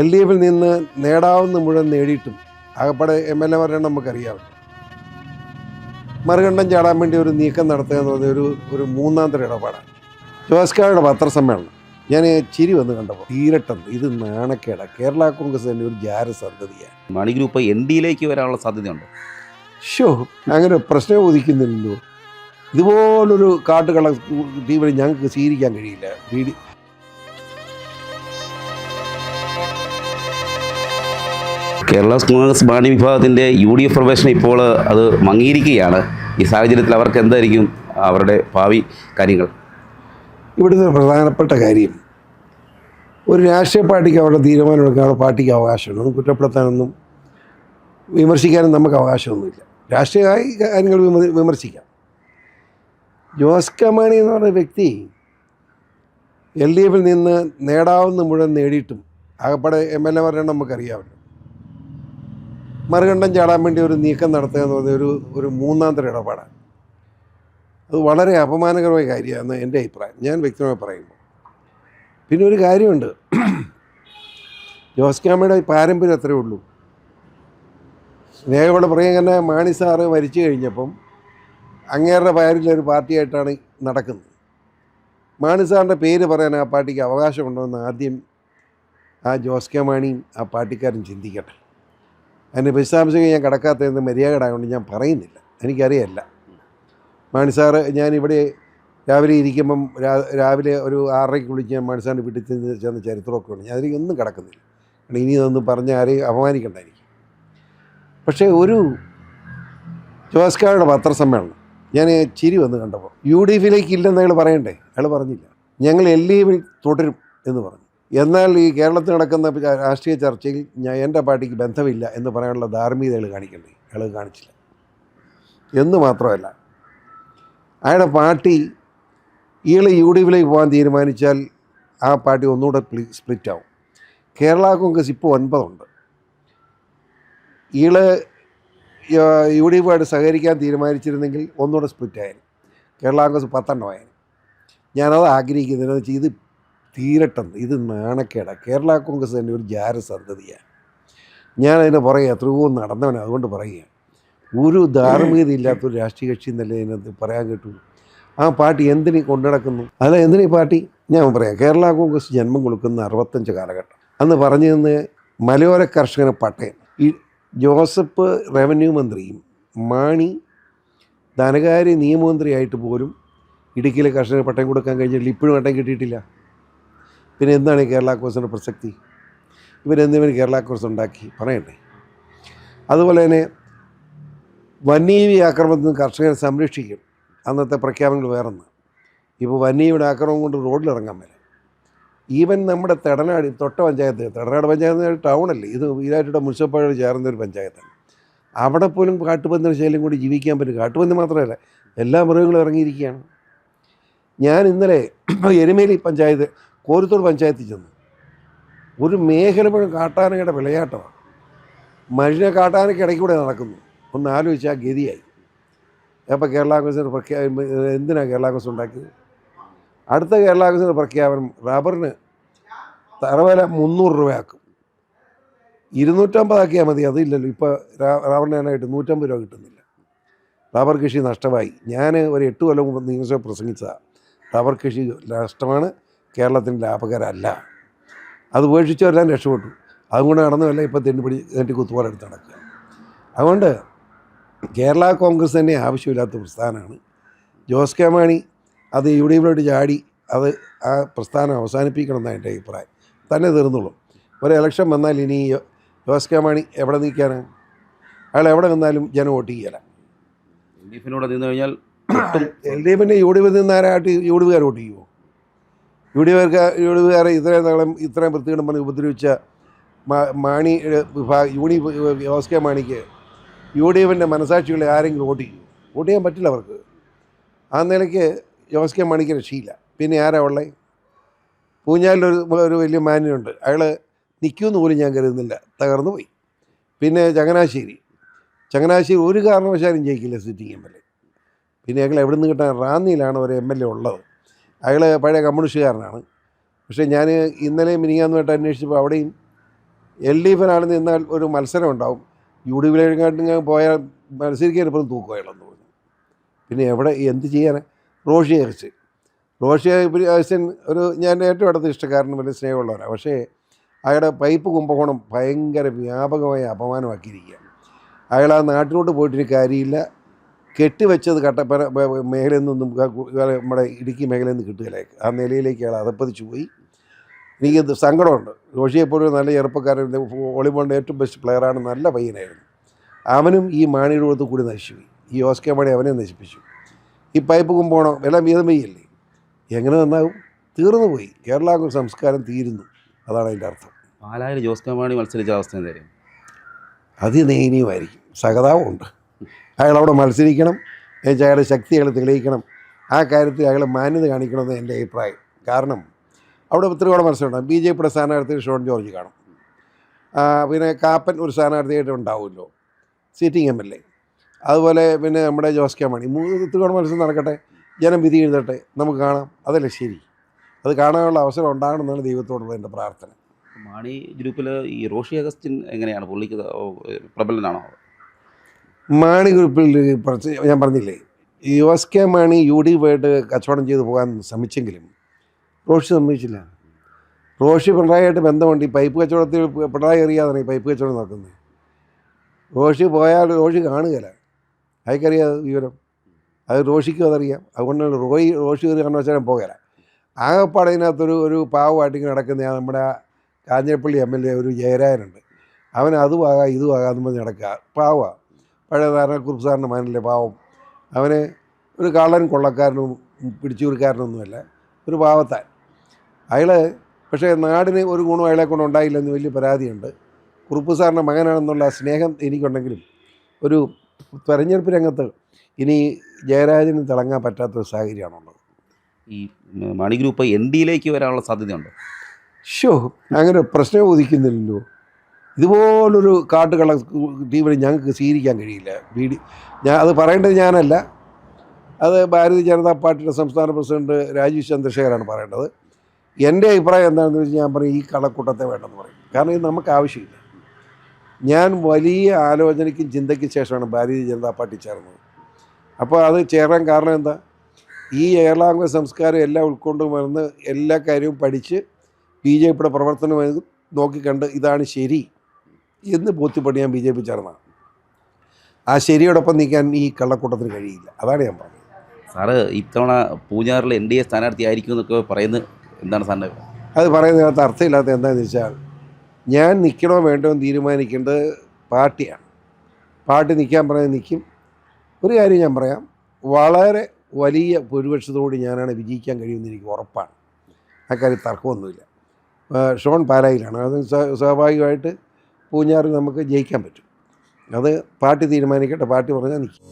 L D എഫിൽ നിന്ന് നേടാവുന്ന മുഴുവൻ നേടിയിട്ടും ആകപ്പാടെ എം എൽ എമാരെ നമുക്കറിയാം. മറുകണ്ഠം ചാടാൻ വേണ്ടി ഒരു നീക്കം നടത്തുക എന്ന് പറഞ്ഞ ഒരു ഒരു മൂന്നാം തരം ഇടപാടാണ്. ജോസ്കാരുടെ പത്രസമ്മേളനം. ഞാൻ ചിരി വന്ന് കണ്ടപ്പോൾ തീരട്ടെന്ന് ഇത് നാണക്കേട. കേരള കോൺഗ്രസ് തന്നെ ഒരു ജാര സാധ്യതയാണ് മണി ഗ്രൂപ്പ് എൻ ഡിയിലേക്ക് വരാനുള്ള സാധ്യതയുണ്ട്. ഷോ അങ്ങനെ പ്രശ്നം ഉദിക്കുന്നില്ലല്ലോ. ഇതുപോലൊരു കാട്ടുകള ടീമിനെ ഞങ്ങൾക്ക് സ്വീകരിക്കാൻ കഴിയില്ല. കേരള കോൺഗ്രസ് ബാണി വിഭാഗത്തിന്റെ യു ഡി എഫ് പ്രവേശനം ഇപ്പോൾ അത് മങ്ങിയിരിക്കുകയാണ്. ഈ സാഹചര്യത്തിൽ അവർക്ക് എന്തായിരിക്കും അവരുടെ ഭാവി കാര്യങ്ങൾ? ഇവിടുത്തെ പ്രധാനപ്പെട്ട കാര്യം ഒരു രാഷ്ട്രീയ പാർട്ടിക്ക് അവരുടെ തീരുമാനമെടുക്കാൻ അവരുടെ പാർട്ടിക്ക് അവകാശമുണ്ട്. കുറ്റപ്പെടുത്താനൊന്നും വിമർശിക്കാനും നമുക്ക് അവകാശമൊന്നുമില്ല. രാഷ്ട്രീയ കാര്യങ്ങൾ വിമർശിക്കാം. ജോസ് കമാണി എന്ന് പറഞ്ഞ വ്യക്തി എൽ ഡി എഫിൽ നിന്ന് നേടാവുന്ന മുഴുവൻ നേടിയിട്ടും ആകപ്പാടെ എം എൽ എമാരുടെ നമുക്കറിയാമല്ലോ. മറുകണ്ഠം ചാടാൻ വേണ്ടി ഒരു നീക്കം നടത്തുക എന്ന് പറഞ്ഞ ഒരു ഒരു മൂന്നാം തരം ഇടപാടാണ്. അത് വളരെ അപമാനകരമായ കാര്യമാണ് എന്റെ അഭിപ്രായം. ഞാൻ വ്യക്തമായി പറയുമ്പോൾ പിന്നെ ഒരു കാര്യമുണ്ട്. ജോസ് ക്യാമയുടെ പാരമ്പര്യം അത്രേ ഉള്ളൂ. സ്നേഹയോടെ പറയാൻ തന്നെ മാണി സാറ് മരിച്ചു കഴിഞ്ഞപ്പം അങ്ങേരുടെ പേരിലൊരു പാർട്ടിയായിട്ടാണ് നടക്കുന്നത്. മാണി സാറിന്റെ പേര് പറയാൻ ആ പാർട്ടിക്ക് അവകാശമുണ്ടോ എന്ന് ആദ്യം ആ ജോസ് കെ മാണിയും ആ പാർട്ടിക്കാരും ചിന്തിക്കട്ടെ. അതിന്റെ വിശദാംശങ്ങൾ ഞാൻ കിടക്കാത്തതെന്ന് മര്യാദയായതുകൊണ്ട് ഞാൻ പറയുന്നില്ല. എനിക്കറിയല്ല. മാണി സാറ് ഞാനിവിടെ രാവിലെ ഇരിക്കുമ്പം രാവിലെ ഒരു ആറരയ്ക്ക് വിളിച്ച് ഞാൻ മാണി സാറിന്റെ വീട്ടിൽ ചെന്ന് ചെന്ന ചരിത്രമൊക്കെ ഉണ്ട്. ഞാൻ അതിലേക്ക് ഒന്നും കിടക്കുന്നില്ല. കാരണം ഇനി ഇതൊന്നും പറഞ്ഞ് ആരെയും അപമാനിക്കണ്ടായിരിക്കും. പക്ഷേ ഒരു ജോസ്കാരുടെ പത്രസമ്മേളനം. ഞാൻ ചിരി വന്ന് കണ്ടപ്പോൾ യു ഡി എഫിലേക്ക് ഇല്ലെന്ന് അയാൾ പറയണ്ടേ? അയാൾ പറഞ്ഞില്ല. ഞങ്ങൾ എൽ ഡി എഫിൽ തുടരും എന്ന് പറഞ്ഞു. എന്നാൽ ഈ കേരളത്തിൽ നടക്കുന്ന രാഷ്ട്രീയ ചർച്ചയിൽ ഞാൻ എന്റെ പാർട്ടിക്ക് ബന്ധമില്ല എന്ന് പറയാനുള്ള ധാർമ്മികതകൾ കാണിക്കണ്ടേ? അയാൾ കാണിച്ചില്ല. എന്ന് മാത്രമല്ല അയാളുടെ പാർട്ടി ഇയാൾ യു ഡി എഫിലേക്ക് പോകാൻ തീരുമാനിച്ചാൽ ആ പാർട്ടി ഒന്നുകൂടെ സ്പ്ലിറ്റ് ആവും കേരള കോൺഗ്രസ് ഇപ്പോൾ ഒൻപതുണ്ട്. ഇയാൾ യു ഡി എഫുമായിട്ട് സഹകരിക്കാൻ തീരുമാനിച്ചിരുന്നെങ്കിൽ ഒന്നുകൂടെ സ്പ്ലിറ്റ് ആയാലും കേരള കോൺഗ്രസ് പത്തെണ്ണമായാലും ഞാനത് ആഗ്രഹിക്കുന്നതെന്ന് വെച്ചാൽ ഇത് തീരട്ടെന്ന് ഇത് നാണക്കേട. കേരള കോൺഗ്രസ് തന്നെ ഒരു ജാര സന്തതിയാണ്. ഞാൻ അതിനെ പറയുക എത്രയോ നടന്നവനാണ് അതുകൊണ്ട് പറയുക ഒരു ധാർമ്മികത ഇല്ലാത്ത ഒരു രാഷ്ട്രീയ കക്ഷി എന്നല്ലേ ഇതിനകത്ത് പറയാൻ കേട്ടു. ആ പാർട്ടി എന്തിനു കൊണ്ടു നടക്കുന്നു? അല്ല എന്തിനീ പാർട്ടി? ഞാൻ പറയാം. കേരള കോൺഗ്രസ് ജന്മം കൊടുക്കുന്ന അറുപത്തഞ്ച് കാലഘട്ടം. അന്ന് പറഞ്ഞു തന്ന് മലയോര കർഷകന് പട്ടയം ഈ ജോസഫ് റവന്യൂ മന്ത്രിയും മാണി ധനകാര്യ നിയമമന്ത്രിയായിട്ട് പോലും ഇടുക്കിയിലെ കർഷകന് പട്ടയം കൊടുക്കാൻ കഴിഞ്ഞിട്ടില്ല. ഇപ്പോഴും പട്ടയം കിട്ടിയിട്ടില്ല. പിന്നെ എന്താണ് കേരള കോഴ്സിന്റെ പ്രസക്തി? ഇവരെന്തിനും കേരള കോഴ്സ് ഉണ്ടാക്കി? പറയണ്ടേ അതുപോലെ തന്നെ വന്യജീവി ആക്രമണത്തിൽ നിന്ന് കർഷകരെ സംരക്ഷിക്കും. അന്നത്തെ പ്രഖ്യാപനങ്ങൾ വേറൊന്ന്. ഇപ്പോൾ വന്യജീവിയുടെ ആക്രമണം കൊണ്ട് റോഡിലിറങ്ങാൻ മേലെ. ഈവൻ നമ്മുടെ തെടനാട് തൊട്ട പഞ്ചായത്ത് തെടനാട് പഞ്ചായത്ത് ടൗണല്ലേ? ഇത് ഈരാറ്റിയുടെ മുനിസിപ്പാലിറ്റി ചേർന്ന ഒരു പഞ്ചായത്താണ്. അവിടെ പോലും കാട്ടുപന്നിയുടെ ശൈലം കൂടി ജീവിക്കാൻ പറ്റും കാട്ടുപന്നി മാത്രമല്ല എല്ലാ മൃഗങ്ങളും ഇറങ്ങിയിരിക്കുകയാണ്. ഞാൻ ഇന്നലെ എരുമേലി പഞ്ചായത്ത് കോരത്തോട് പഞ്ചായത്തിൽ ചെന്നു. ഒരു മേഖല മുഴുവൻ കാട്ടാനയുടെ വിളയാട്ടമാണ്. മഴ കാട്ടാനയ്ക്ക് ഇടയ്ക്കൂടെ നടക്കുന്നു. ഒന്ന് ആലോചിച്ചാൽ ഗതിയായി. അപ്പോൾ കേരള കോൺഗ്രസിന്റെ പ്രഖ്യാപനം എന്തിനാണ് കേരള കോൺഗ്രസ് ഉണ്ടാക്കിയത്? അടുത്ത കേരള കോൺഗ്രസിന്റെ പ്രഖ്യാപനം റബ്ബറിന് തറവില മുന്നൂറ് രൂപയാക്കും. ഇരുന്നൂറ്റമ്പതാക്കിയാൽ മതി അതില്ലല്ലോ ഇപ്പോൾ റബ്ബറിനായിട്ട് നൂറ്റമ്പത് രൂപ കിട്ടുന്നില്ല. റബ്ബർ കൃഷി നഷ്ടമായി. ഞാൻ ഒരു എട്ട് കൊല്ലം മുമ്പ് നിയമസഭ പ്രസംഗിച്ചതാണ് റബ്ബർ കൃഷി നഷ്ടമാണ്. കേരളത്തിന് ലാഭകരമല്ല അത് ഉപേക്ഷിച്ചവരെല്ലാം രക്ഷപ്പെട്ടു. അതുകൊണ്ട് നടന്നതല്ല ഇപ്പോൾ തെണ്ടിപ്പിടി തെണ്ടി കുത്തുപാടെടുത്ത് നടക്കുക. അതുകൊണ്ട് കേരള കോൺഗ്രസ് തന്നെ ആവശ്യമില്ലാത്ത പ്രസ്ഥാനമാണ്. ജോസ് കെ മാണി അത് യു ഡി എഫിലോട്ട് ചാടി അത് ആ പ്രസ്ഥാനം അവസാനിപ്പിക്കണം എന്നാണ് എന്റെ അഭിപ്രായം. തന്നെ തീർന്നുള്ളൂ. ഒരു ഇലക്ഷൻ വന്നാൽ ഇനി ജോസ് കെ മാണി എവിടെ നിൽക്കാനാണ് അയാൾ എവിടെ നിന്നാലും ജനം വോട്ട് ചെയ്യല. എൽ ഡി എഫിനോട് നിന്ന് കഴിഞ്ഞാൽ എൽ ഡി എഫിന്റെ യു ഡി എഫിൽ നിന്നാരായിട്ട് യു ഡി എഫുകാർ വോട്ട് ചെയ്യുമോ യു ഡി എഫുകാർ യു ഡി എഫുകാരെ ഇത്രയും നാളും ഇത്രയും വൃത്തികേടും പറഞ്ഞ് ഉപദ്രവിച്ച മാണി വിഭാഗ യൂണി ജോസ് കെ മാണിക്ക് യു ഡി എഫിന്റെ മനസാക്ഷികളെ ആരെങ്കിലും വോട്ട് ചെയ്യും? വോട്ട് ചെയ്യാൻ പറ്റില്ല അവർക്ക്. ആ നിലയ്ക്ക് ജോസ് കെ മാണിക്ക് രക്ഷയില്ല. പിന്നെ ആരാ ഉള്ളത് പൂഞ്ഞാലിലൊരു ഒരു വലിയ മാന്യനുണ്ട്. അയാൾ നിൽക്കുമെന്ന് പോലും ഞാൻ കരുതുന്നില്ല. തകർന്നു പോയി. പിന്നെ ചങ്ങനാശ്ശേരി. ചങ്ങനാശ്ശേരി ഒരു കാരണവശാലും ജയിക്കില്ല സിറ്റിംഗ് എം എൽ എ. പിന്നെ ഞങ്ങൾ എവിടെ നിന്ന് കിട്ടാൻ റാന്നിയിലാണ് ഒരു എം എൽ എ ഉള്ളത്. അയാൾ പഴയ കമ്മ്യൂണിസ്റ്റുകാരനാണ്. പക്ഷേ ഞാൻ ഇന്നലെയും മിനിങ്ങാന്നുമായിട്ട് അന്വേഷിച്ചപ്പോൾ അവിടെയും എൽ ഡി എഫിനാണെന്ന് നിന്നാൽ ഒരു മത്സരം ഉണ്ടാവും യു ഡി എഫിലേക്കാട്ടിങ്ങ് പോയാൽ മത്സരിക്കാൻ ഇപ്പോഴും എന്ന് പറഞ്ഞു. പിന്നെ എവിടെ എന്ത് ചെയ്യാൻ റോഷി അഹസ്യൻ റോഷി അഹസ്യൻ ഒരു ഞാൻ ഏറ്റവും അടുത്ത ഇഷ്ടക്കാരനും വലിയ സ്നേഹമുള്ളവരാണ് പക്ഷേ അയാളുടെ പൈപ്പ് കുംഭകോണം ഭയങ്കര വ്യാപകമായി അപമാനമാക്കിയിരിക്കുകയാണ്. അയാൾ ആ നാട്ടിലോട്ട് പോയിട്ടൊരു കാര്യമില്ല. കെട്ടിവെച്ചത് ബ- മേഖലയിൽ നിന്നും നമ്മുടെ ഇടുക്കി മേഖലയിൽ നിന്ന് കിട്ടുകയിലേക്ക്. ആ നിലയിലേക്ക് അയാൾ അതപ്പതിച്ചു പോയി. എനിക്ക് സങ്കടമുണ്ട്. റോഷിയെപ്പോലും ഒരു നല്ല ചെറുപ്പക്കാരൻ വോളിബോളിന്റെ ഏറ്റവും ബെസ്റ്റ് പ്ലെയറാണ് നല്ല പയ്യനായിരുന്നു. അവനും ഈ മാണിയുടെ കൊടുത്ത് കൂടി നശിച്ചു പോയി ഈ ഓസ്കെ മാണി അവനെ നശിപ്പിച്ചു. ഈ പൈപ്പ് കുമ്പോണോ എല്ലാം വീതം പെയ്യല്ലേ എങ്ങനെ നന്നാവും? തീർന്നു പോയി. കേരള സംസ്കാരം തീരുന്നു. അതാണ് അതിന്റെ അർത്ഥം. പാലായിൽ ജോസ് കെ മാണി മത്സരിച്ച അവസ്ഥ എന്തായാലും അതിദയനീയമായിരിക്കും സഹതാപമുണ്ട്. അയാൾ അവിടെ മത്സരിക്കണം. എന്നുവെച്ചാൽ അയാളുടെ ശക്തി അയാൾ തെളിയിക്കണം. ആ കാര്യത്തിൽ അയാൾ മാന്യത കാണിക്കണമെന്ന് എന്റെ അഭിപ്രായം. കാരണം അവിടെ ഒത്തിരിയോടെ മത്സരമുണ്ടാകും ബി ജെ പിയുടെ സ്ഥാനാർത്ഥി ഷോൺ ജോർജ് കാണും. പിന്നെ കാപ്പൻ ഒരു സ്ഥാനാർത്ഥിയായിട്ട് ഉണ്ടാവുമല്ലോ. Sitting M L A. അതുപോലെ പിന്നെ നമ്മുടെ ജോസ് കെ മാണി. മൂന്ന് ഒത്തിരിയോടെ മത്സരം നടക്കട്ടെ. ജനം വിധി എഴുതട്ടെ. നമുക്ക് കാണാം. അതല്ലേ ശരി. അത് കാണാനുള്ള അവസരം ഉണ്ടാകണമെന്നാണ് ദൈവത്തോടുള്ള എന്റെ പ്രാർത്ഥന. മാണി ഗ്രൂപ്പിൽ ഈ റോഷി അഗസ്റ്റിൻ എങ്ങനെയാണ് പുള്ളിക്ക് പ്രബലനാണോ? മാണി ഗ്രൂപ്പിൽ കുറച്ച് ഞാൻ പറഞ്ഞില്ലേ S K Mani U D പോയിട്ട് കച്ചവടം ചെയ്ത് പോകാൻ ശ്രമിച്ചെങ്കിലും റോഷി സമ്മതിച്ചില്ല. റോഷി പിണറായിയായിട്ട് ബന്ധമുണ്ട് ഈ പൈപ്പ് കച്ചവടത്തിൽ പിണറായി അറിയാതാണ് ഈ പൈപ്പ് കച്ചവടം നടക്കുന്നത്. റോഷി പോയാൽ റോഷി കാണുകയില്ല. അയക്കറിയാം വിവരം? അത് റോഷിക്കും അതറിയാം. അതുകൊണ്ടാണ് റോയി റോഷി ഒരു കാരണവശാലും പോകല. ആകപ്പാടെ ഇതിനകത്തൊരു ഒരു പാവമായിട്ട് ഇങ്ങനെ നടക്കുന്ന നമ്മുടെ കാഞ്ഞിരപ്പള്ളി എം എൽ എ ഒരു ജയരാജനുണ്ട് അവൻ അതുമാകാം ഇതുമാകാം എന്ന് പറഞ്ഞ് നടക്കുക. പാവമാണ്. പഴയ നാരായണക്കുറുപ്പ് സാറിന്റെ മകനല്ലേ പാവം. അവന് ഒരു കള്ളൻ കൊള്ളക്കാരനും പിടിച്ചൂർക്കാരനൊന്നുമല്ല ഒരു പാവത്താൻ. അയാൾ പക്ഷേ നാടിന് ഒരു ഗുണം അയാളെ കൊണ്ട് ഉണ്ടായില്ലെന്ന് വലിയ പരാതിയുണ്ട്. കുറുപ്പ് സാറിന്റെ മകനാണെന്നുള്ള സ്നേഹം എനിക്കുണ്ടെങ്കിലും ഒരു തെരഞ്ഞെടുപ്പ് രംഗത്ത് ഇനി ജയരാജന് തിളങ്ങാൻ പറ്റാത്തൊരു സാഹചര്യമാണുള്ളത്. ഈ മണി ഗ്രൂപ്പ് എൻ ഡിയിലേക്ക് വരാനുള്ള സാധ്യതയുണ്ടോ? ഷോ അങ്ങനെ പ്രശ്നം ഉദിക്കുന്നില്ലല്ലോ ഇതുപോലൊരു കാട്ടുകള ടീമിനെ ഞങ്ങൾക്ക് സ്വീകരിക്കാൻ കഴിയില്ല. ബി ഡി ഞാൻ അത് പറയേണ്ടത് ഞാനല്ല. അത് ഭാരതീയ ജനതാ പാർട്ടിയുടെ സംസ്ഥാന പ്രസിഡന്റ് രാജീവ് ചന്ദ്രശേഖരാണ് പറയേണ്ടത്. എന്റെ അഭിപ്രായം എന്താണെന്ന് വെച്ചാൽ ഞാൻ പറയും ഈ കളക്കൂട്ടത്തെ വേണ്ടെന്ന് പറയും. കാരണം ഇത് നമുക്ക് ആവശ്യമില്ല. ഞാൻ വലിയ ആലോചനയ്ക്കും ചിന്തയ്ക്കും ശേഷമാണ് ഭാരതീയ ജനതാ പാർട്ടി ചേർന്നത്. അപ്പോൾ അത് ചേരാൻ കാരണം എന്താ? ഈ കോൺഗ്രസ് സംസ്കാരം എല്ലാം ഉൾക്കൊണ്ട് വരുന്ന എല്ലാ കാര്യവും പഠിച്ച് ബി ജെ പിയുടെ പ്രവർത്തനം നോക്കിക്കണ്ട് ഇതാണ് ശരി. എന്ന് ബോധ്യപ്പെട്ട് ഞാൻ ബി ജെ പി ചേർന്നാണ് ആ ശരിയോടൊപ്പം നിൽക്കാൻ ഈ കള്ളക്കൂട്ടത്തിന് കഴിയില്ല. അതാണ് ഞാൻ പറഞ്ഞത്. സാറ് ഇത്തവണ പൂഞ്ഞാറിൽ എൻ ഡി എ സ്ഥാനാർത്ഥി ആയിരിക്കും എന്നൊക്കെ പറയുന്നത് എന്താണ് സാറിന്റെ അത് പറയുന്നതിനകത്ത് അർത്ഥമില്ലാത്ത എന്താണെന്ന് വെച്ചാൽ ഞാൻ നിൽക്കണോ വേണ്ടോ എന്ന് തീരുമാനിക്കേണ്ടത് പാർട്ടിയാണ്. പാർട്ടി നിൽക്കാൻ പറയുന്നത് നിൽക്കും. ഒരു കാര്യം ഞാൻ പറയാം. വളരെ വലിയ ഭൂരിപക്ഷത്തോട് ഞാനാണ് വിജയിക്കാൻ കഴിയുമെന്ന് എനിക്ക് ഉറപ്പാണ്. അക്കാര്യം കാര്യം തർക്കമൊന്നുമില്ല. ഷോൺ പാലായിലാണ്. അത് സ്വാഭാവികമായിട്ട് പൂഞ്ഞാറിൽ നമുക്ക് ജയിക്കാൻ പറ്റും. അത് പാർട്ടി തീരുമാനിക്കട്ടെ പാർട്ടി പറഞ്ഞാൽ നിൽക്കും.